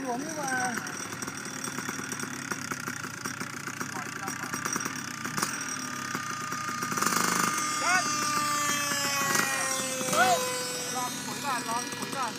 หลวงนี่ว่า เฮ้ยรอพี่ปุ๋ยก่อนรอพี่ปุ๋ยก่อน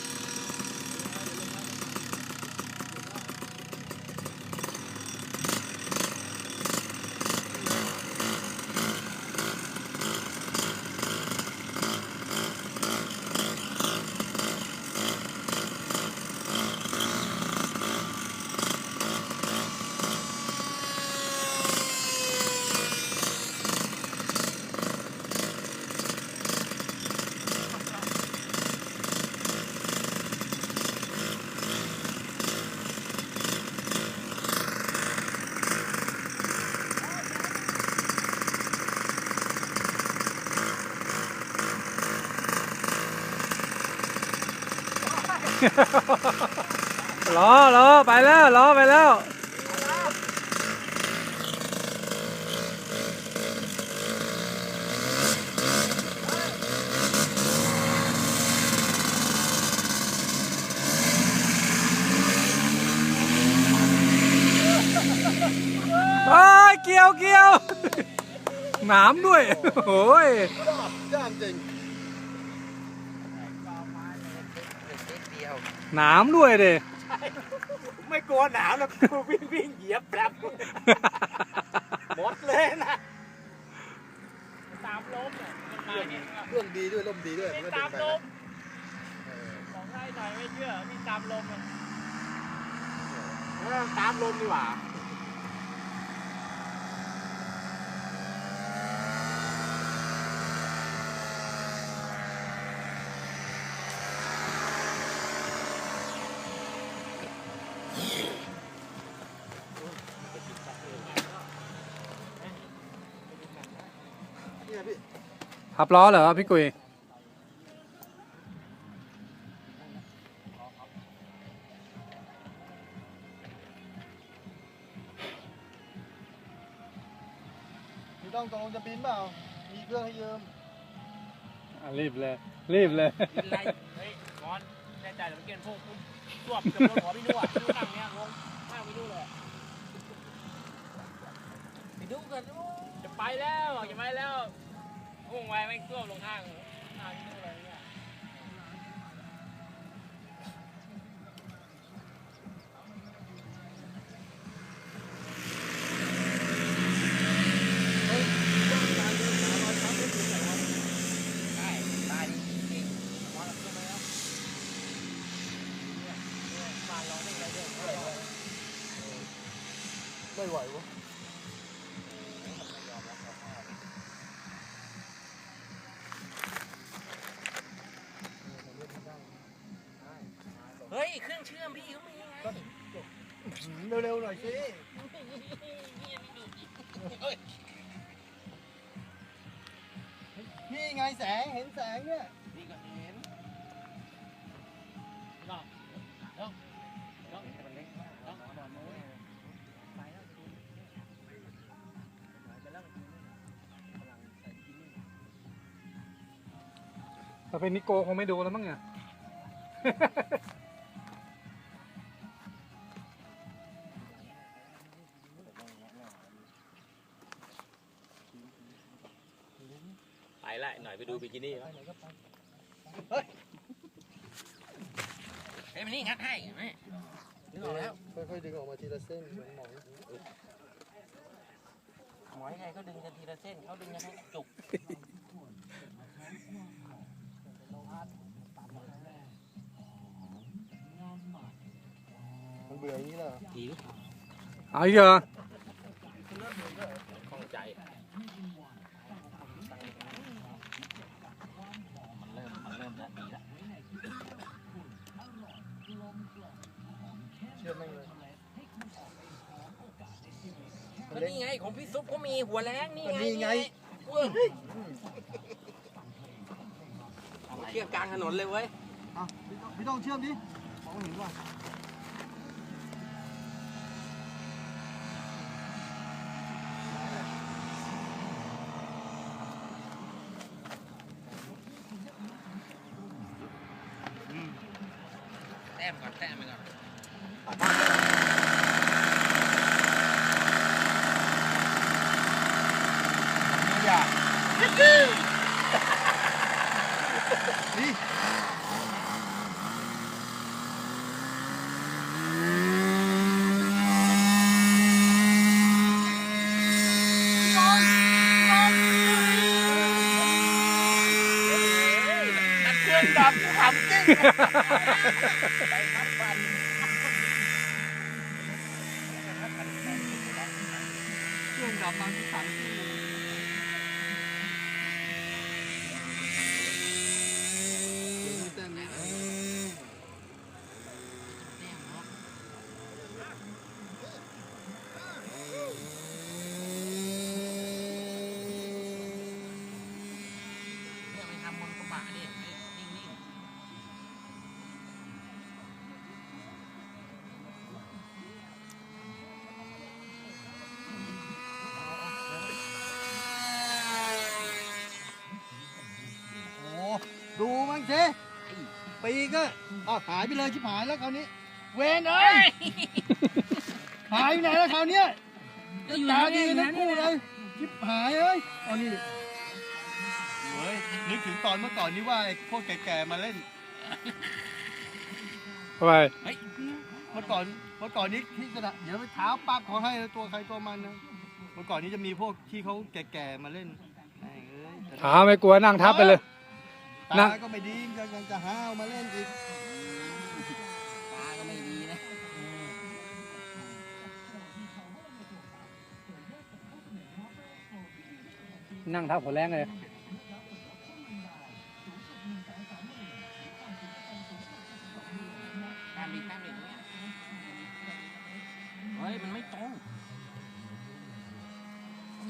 ล้อล้อไปแล้วล้อไปแล้วเอ้ยเกี่ยวเกี่ยวหนามด้วย โอ้ยย่างจริง หนามด้วยเด้ ไม่กลัวหนาวนะกูวิ่งวิ่งเหยียบแปรบหมดเลยนะตามลมเนี่ยมันมาเนี่ยเครื่องดีด้วยลมดีด้วยนี่มันก็ตาดึมงไปลมของให้หน่อยไม่เชื่อนี่ตามลมอะเออตามลมดีกว่า พี่ขับล้อเหรอพี่กุยพี่ต้องตกลงจะบินเปล่า มีเครื่องให้ยืมรีบเลย รีบเลย กินอะไรเฮ้ยงอนแน่ใจเดี๋ยวเมื่อกี้พวกคุณสวบกับรถขอพี่นุ่อะพี่นุ่นั่งเนี้ยงงนั่งพี่นุ่เลย อะพี่นุ่กันจะไปแล้วจะไปแล้วงงไว้ไม่งสวบลงข้างข้างพี่นุ่เลยเนี่ยได้ได้จริงๆมอสขึ้นมาแล้วเนี่ยเนี่ยมาลองได้ไงเด้อไม่ไหววะ เร็วๆหน่อยสินี่ไงแสงเห็นแสงเนี่ยนี่ก็เห็นเนาะเนาะเนาะมันเล็กมากเนาะบอลโน้นไปแล้วไปแล้วถ้าเป็นนิโกคงไม่ดูแล้วมั้งเนี่ย ละหน่อยไปดูบิกินี่แล้วเฮ้ยมันนี่งัดให้ไหมนึกออกแล้วค่อยๆดึงออกมาทีละเส้นเหมือนหมอนหมอยังไงเขาดึงกันทีละเส้นเขาดึงกันทั้งจุกมันเบื่ออย่างนี้เหรอดีเอาอีกเหรอข้องใจ มันเริ่ม มันเริ่มแล้วดีแล้ว เชื่อแม่งเลย ก็ นี่ไงของพี่ซุปก็มีหัวแรงนี่ก็ไงนี่ไง เว้ยเทียบกลางถนนเลยเว้ย อะพี่ต้องพี่ต้องเชื่อมดิมองไม่เห็นว่ะแต้มก่อนแต้มไปก่อนอย่านี่ เครื่อง ดับขำจริงเครื่องดับมาที่ถังที่เนี่ยไปทำบนกระบะดินิ่ง โอ้ ดูมั้งเชปีก็อ้าวหายไปเลยชิบหายแล้วคราวนี้ เวนเอ้ยหายไปไหนแล้วคราวเนี้ยๆก็อยู่ตานี่ดีนะทั้งคู่เลยชิบหายเอ้ยเอานี่เฮ้ยนึกถึงตอนเมื่อก่อนนี่ว่าไอ้พวกแก่ๆมาเล่นทำไมเมื่อก่อนเมื่อก่อนนี้ที่สนามเดี๋ยวไปเท้าปักเขาให้ตัวใครตัวมันนะเมื่อก่อนนี้จะมีพวกที่เขาแก่ๆมาเล่นแม่งเอ้ยแต่หาไม่กลัวนั่งทับไปเลย ตานะ ก็ไม่ดียังยังจะห้าวมาเล่นอีกตาก็ไม่ดีนะนั่งทับหัวแรงเลย ตามดิตามดิเนี่ยเฮ้ย มันไม่ตรง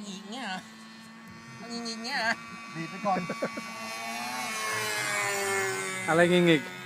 อีกเนี่ยเหรอมันยิงๆเนี่ยเหรอดีดไปก่อน Alay ngingig.